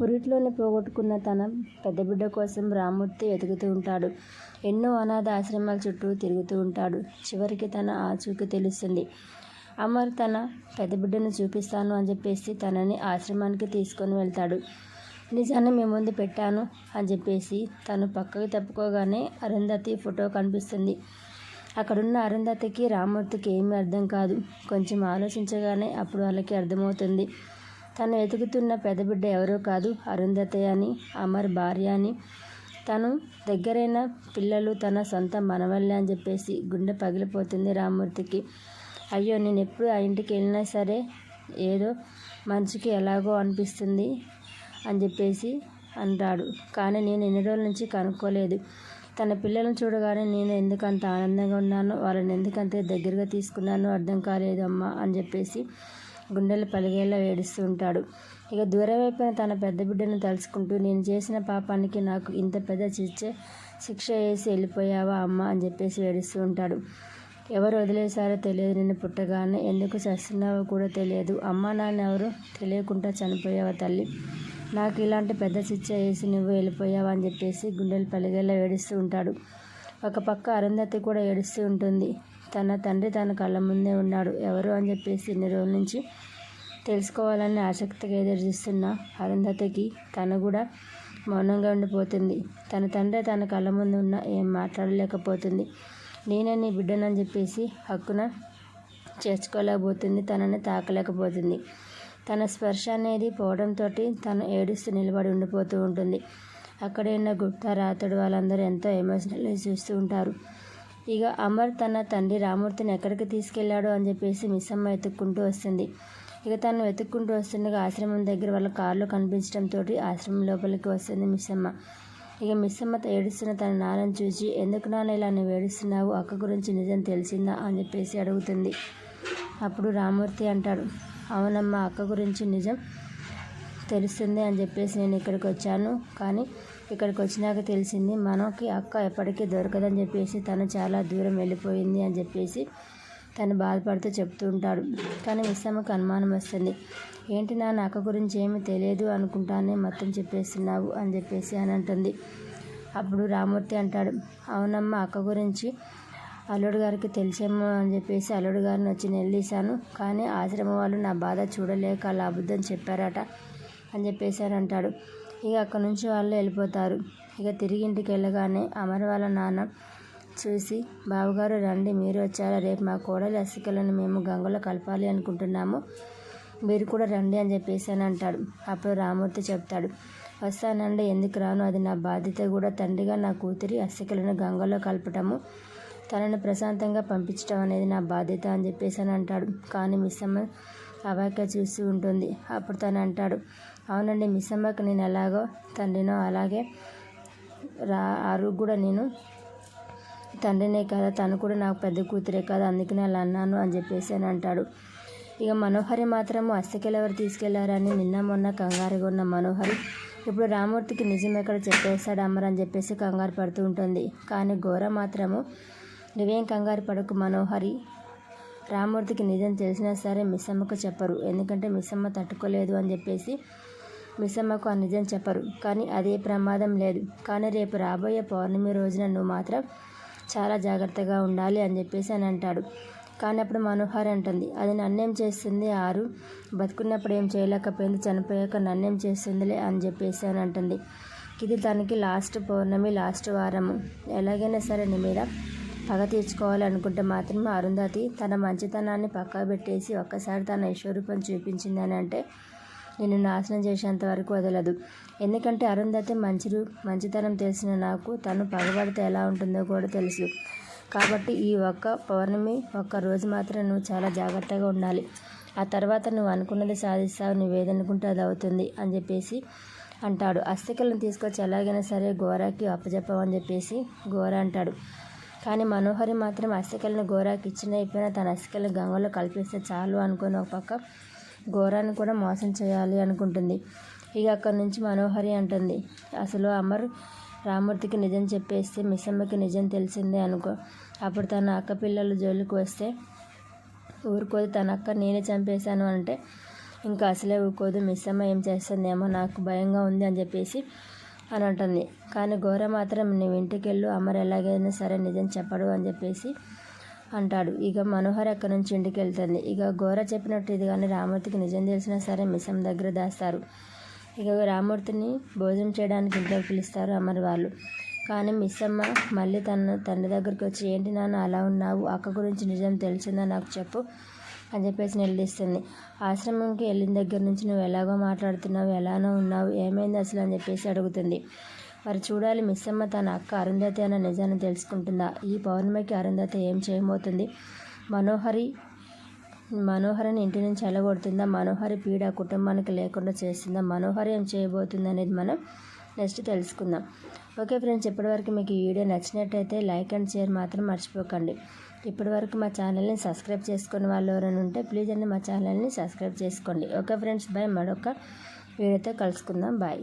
పురిట్లోనే పోగొట్టుకున్న తన పెద్ద బిడ్డ కోసం రామూర్తి వెతుకుతూ ఉంటాడు. ఎన్నో అనాథ ఆశ్రమాల చుట్టూ తిరుగుతూ ఉంటాడు. చివరికి తన ఆచూకీ తెలుస్తుంది. అమర్ తన పెద్ద బిడ్డను చూపిస్తాను అని చెప్పేసి తనని ఆశ్రమానికి తీసుకొని వెళ్తాడు. నిజాన్ని మీ ముందు పెట్టాను అని చెప్పేసి తను పక్కకు తప్పుకోగానే అరుంధతి ఫోటో కనిపిస్తుంది. అక్కడున్న అరుంధతికి రామూర్తికి ఏమీ అర్థం కాదు. కొంచెం ఆలోచించగానే అప్పుడు వాళ్ళకి అర్థమవుతుంది. తను ఎదుగుతున్న పెద్ద బిడ్డ ఎవరో కాదు అరుంధతి అని అమర్ భార్య అని. తను దగ్గరైన పిల్లలు తన సొంత మనవల్లే అని చెప్పేసి గుండె పగిలిపోతుంది రామూర్తికి అయ్యో నేను ఎప్పుడు ఆ ఇంటికి వెళ్ళినా సరే ఏదో మనసుకి ఎలాగో అనిపిస్తుంది అని చెప్పేసి అంటాడు కానీ నేను ఎన్ని రోజుల నుంచి కనుక్కోలేదు. తన పిల్లలను చూడగానే నేను ఎందుకు అంత ఆనందంగా ఉన్నానో వాళ్ళని ఎందుకంత దగ్గరగా తీసుకున్నానో అర్థం కాలేదు అమ్మ అని చెప్పేసి గుండెలు పలిగేలా ఏడుస్తూ ఉంటాడు ఇక దూరమైపోయిన తన పెద్ద బిడ్డను తలుచుకుంటూ నేను చేసిన పాపానికి నాకు ఇంత పెద్ద శిక్ష శిక్ష వేసి వెళ్ళిపోయావా అమ్మ? అని చెప్పేసి ఏడుస్తూ ఉంటాడు. ఎవరు వదిలేశారో తెలియదు నిన్ను పుట్టగానే. ఎందుకు చస్తున్నావో కూడా తెలియదు. అమ్మ నాన్న ఎవరు తెలియకుండా చనిపోయావా తల్లి? నాకు ఇలాంటి పెద్ద శిక్ష వేసి నువ్వు వెళ్ళిపోయావా? అని చెప్పేసి గుండెలు పలిగేలా ఏడుస్తూ ఉంటాడు. ఒక పక్క అరుంధతి కూడా ఏడుస్తూ ఉంటుంది. తన తండ్రి తన కళ్ళ ముందే ఉన్నాడు. ఎవరు అని చెప్పేసి ఇన్ని రోజుల నుంచి తెలుసుకోవాలని ఆసక్తిగా ఎదురుచూస్తున్న అరుంధతికి తను కూడా మౌనంగా ఉండిపోతుంది. తన తండ్రి తన కళ్ళ ముందు ఉన్న ఏం మాట్లాడలేకపోతుంది. నేనే నీ బిడ్డనని చెప్పేసి హక్కున చేర్చుకోలేకపోతుంది. తనని తాకలేకపోతుంది. తన స్పర్శ అనేది పోవడంతో తను ఏడుస్తూ నిలబడి ఉండిపోతూ ఉంటుంది. అక్కడే ఉన్న గుప్తా రాతడు వాళ్ళందరూ ఎంతో ఎమోషనల్గా చూస్తూ ఉంటారు. ఇక అమర్ తన తండ్రి రామూర్తిని ఎక్కడికి తీసుకెళ్ళాడో అని చెప్పేసి మిస్సమ్మ వెతుక్కుంటూ వస్తుంది. ఇక తను వెతుక్కుంటూ వస్తుండగా ఆశ్రమం దగ్గర వాళ్ళ కారులో కనిపించడంతో ఆశ్రమం లోపలికి వస్తుంది మిస్సమ్మ. ఇక మిస్సమ్మ ఏడుస్తున్న తన నాన్నని చూసి ఎందుకు నాన్న ఇలా నువ్వు ఏడుస్తున్నావు? అక్క గురించి నిజం తెలిసిందా? అని చెప్పేసి అడుగుతుంది. అప్పుడు రామూర్తి అంటాడు అవునమ్మా అక్క గురించి నిజం తెలుస్తుంది అని చెప్పేసి నేను ఇక్కడికి వచ్చాను. కానీ ఇక్కడికి వచ్చినాక తెలిసింది మనకి అక్క ఎప్పటికీ దొరకదని చెప్పేసి తను చాలా దూరం వెళ్ళిపోయింది అని చెప్పేసి తను బాధపడుతూ చెప్తూ ఉంటాడు. కానీ మిస్సమ్మకు అనుమానం వస్తుంది. ఏంటి నాన్న అక్క గురించి ఏమీ తెలియదు అనుకుంటానే మొత్తం చెప్పేస్తున్నావు అని చెప్పేసి అని అంటుంది. అప్పుడు రామూర్తి అంటాడు అవునమ్మా అక్క గురించి అల్లుడు గారికి తెలిసేమో అని చెప్పేసి అల్లుడు గారిని వచ్చి నిలదీశాను కానీ ఆశ్రమం వాళ్ళు నా బాధ చూడలేక అలా అబద్ధం చెప్పారట. అని చెప్పేసి అని అంటాడు ఇక అక్కడి నుంచి వాళ్ళు వెళ్ళిపోతారు. ఇక తిరిగి ఇంటికి వెళ్ళగానే అమర్ వాళ్ళ నాన్న చూసి బావగారు రండి మీరు వచ్చారా. రేపు మా కోడలి అసికలను మేము గంగలో కలపాలి అనుకుంటున్నాము. మీరు కూడా రండి అని చెప్పేసి అని అంటాడు. అప్పుడు రామూర్తి చెప్తాడు వస్తానండి ఎందుకు రాను? అది నా బాధ్యత కూడా. తండ్రిగా నా కూతురి అస్సికలను గంగలో కలపటము తనను ప్రశాంతంగా పంపించడం అనేది నా బాధ్యత అని చెప్పేసి అని అంటాడు. కానీ మిస్సమ్మ అవాక చూసి ఉంటుంది. అప్పుడు తను అంటాడు అవునండి మిస్సమ్మకి నేను ఎలాగో తండ్రినో అలాగే రా ఆరు కూడా నేను తండ్రినే కదా తను కూడా నాకు పెద్ద కూతురే కదా అందుకనే అలా అన్నాను అని చెప్పేసి అని అంటాడు. ఇక మనోహరి మాత్రము అస్తకెళ్ళెవరు తీసుకెళ్ళారని నిన్న మొన్న కంగారుగా ఉన్న మనోహరి ఇప్పుడు రామూర్తికి నిజం ఎక్కడ చెప్పేస్తాడు అమ్మర్ అని చెప్పేసి కంగారు పడుతూ ఉంటుంది. కానీ ఘోర మాత్రము నువ్వేం కంగారు పడకు మనోహరి. రామూర్తికి నిజం తెలిసినా సరే మిస్సమ్మకు చెప్పరు. ఎందుకంటే మిస్సమ్మ తట్టుకోలేదు అని చెప్పేసి మిస్సమ్మకు ఆ నిజం చెప్పరు. కానీ అదే ప్రమాదం లేదు. కానీ రేపు రాబోయే పౌర్ణమి రోజున నువ్వు మాత్రం చాలా జాగ్రత్తగా ఉండాలి అని చెప్పేసి అని అంటాడు. కానీ అప్పుడు మనోహర్ అంటుంది అది నన్నేం చేస్తుంది ఆరు? బతుకున్నప్పుడు ఏం చేయలేకపోయింది? చనిపోయాక నన్నేం చేస్తుందిలే అని చెప్పేసి అని అంటుంది. ఇది తనకి లాస్ట్ పౌర్ణమి లాస్ట్ వారము. ఎలాగైనా సరే నీ మీద పగ తీర్చుకోవాలనుకుంటే మాత్రం అరుంధతి తన మంచితనాన్ని పక్కకు పెట్టేసి ఒక్కసారి తన విశ్వరూపం చూపించిందని అంటే నేను నాశనం చేసేంత వరకు వదలదు. ఎందుకంటే అరుంధతి మంచి మంచితనం తెలిసిన నాకు తను పగబడితే ఎలా ఉంటుందో కూడా తెలుసు. కాబట్టి ఈ ఒక్క పౌర్ణమి ఒక్క రోజు మాత్రం నువ్వు చాలా జాగ్రత్తగా ఉండాలి. ఆ తర్వాత నువ్వు అనుకున్నది సాధిస్తావు నువ్వు ఏదనుకుంటే అది అవుతుంది అని చెప్పేసి అంటాడు. అస్థికలను తీసుకొచ్చి ఎలాగైనా సరే గోరాకి అప్పచెప్పమని చెప్పేసి గోర అంటాడు. కానీ మనోహరి మాత్రం అసికలను గోరాకి ఇచ్చిన అయిపోయినా తన అస్థికలను గంగలో కలిపిస్తే చాలు అనుకుని ఒక పక్క ఘోరాన్ని కూడా మోసం చేయాలి అనుకుంటుంది. ఇక అక్కడి నుంచి మనోహరి అంటుంది అసలు అమర్ రామూర్తికి నిజం చెప్పేస్తే మిస్సమ్మకి నిజం తెలిసిందే అనుకో. అప్పుడు తన అక్క పిల్లలు జోలికి వస్తే ఊరుకోదు. తన అక్క నేనే చంపేశాను అంటే ఇంకా అసలే ఊరుకోదు. మిస్ అమ్మ ఏం చేస్తుందేమో నాకు భయంగా ఉంది అని చెప్పేసి అని అంటుంది. కానీ ఘోర మాత్రం నువ్వు ఇంటికి వెళ్ళు అమర్ ఎలాగైనా సరే నిజం చెప్పడు అని చెప్పేసి అంటాడు. ఇక మనోహర్ అక్కడి నుంచి ఇంటికి వెళ్తుంది ఇక ఘోర చెప్పినట్టు ఇది కానీ రామూర్తికి నిజం తెలిసినా సరే మిస్సం దగ్గర దాస్తారు. ఇక రామూర్తిని భోజనం చేయడానికి ఇంట్లోకి పిలుస్తారు అమర్ వాళ్ళు. కానీ మిస్సమ్మ మళ్ళీ తన తండ్రి దగ్గరికి వచ్చి ఏంటి నాన్న అలా ఉన్నావు? అక్క గురించి నిజం తెలిసిందా? నాకు చెప్పు. అని చెప్పేసి నిలదీస్తుంది. ఆశ్రమంకి వెళ్ళిన దగ్గర నుంచి నువ్వు ఎలాగో మాట్లాడుతున్నావు ఎలానో ఉన్నావు ఏమైంది అసలు అని చెప్పేసి అడుగుతుంది. మరి చూడాలి మిస్సమ్మ తన అక్క అరుంధతి అన్న నిజాన్ని తెలుసుకుంటుందా? ఈ పౌర్ణమికి అరుంధతి ఏం చేయబోతుంది? మనోహరి మనోహరిని ఇంటి నుంచి వెళ్ళగొడుతుందా మనోహరి పీడ కుటుంబానికి లేకుండా చేస్తుందా? మనోహరి ఏం చేయబోతుంది అనేది మనం నెక్స్ట్ తెలుసుకుందాం. ఓకే ఫ్రెండ్స్ ఇప్పటివరకు మీకు ఈ వీడియో నచ్చినట్టయితే లైక్ అండ్ షేర్ మాత్రం మర్చిపోకండి. ఇప్పటివరకు మా ఛానల్ని సబ్స్క్రైబ్ చేసుకుని వాళ్ళు ఎవరైనా ఉంటే ప్లీజ్ అండి మా ఛానల్ని సబ్స్క్రైబ్ చేసుకోండి. ఓకే ఫ్రెండ్స్ బాయ్ మరొక వీడియోతో కలుసుకుందాం. బాయ్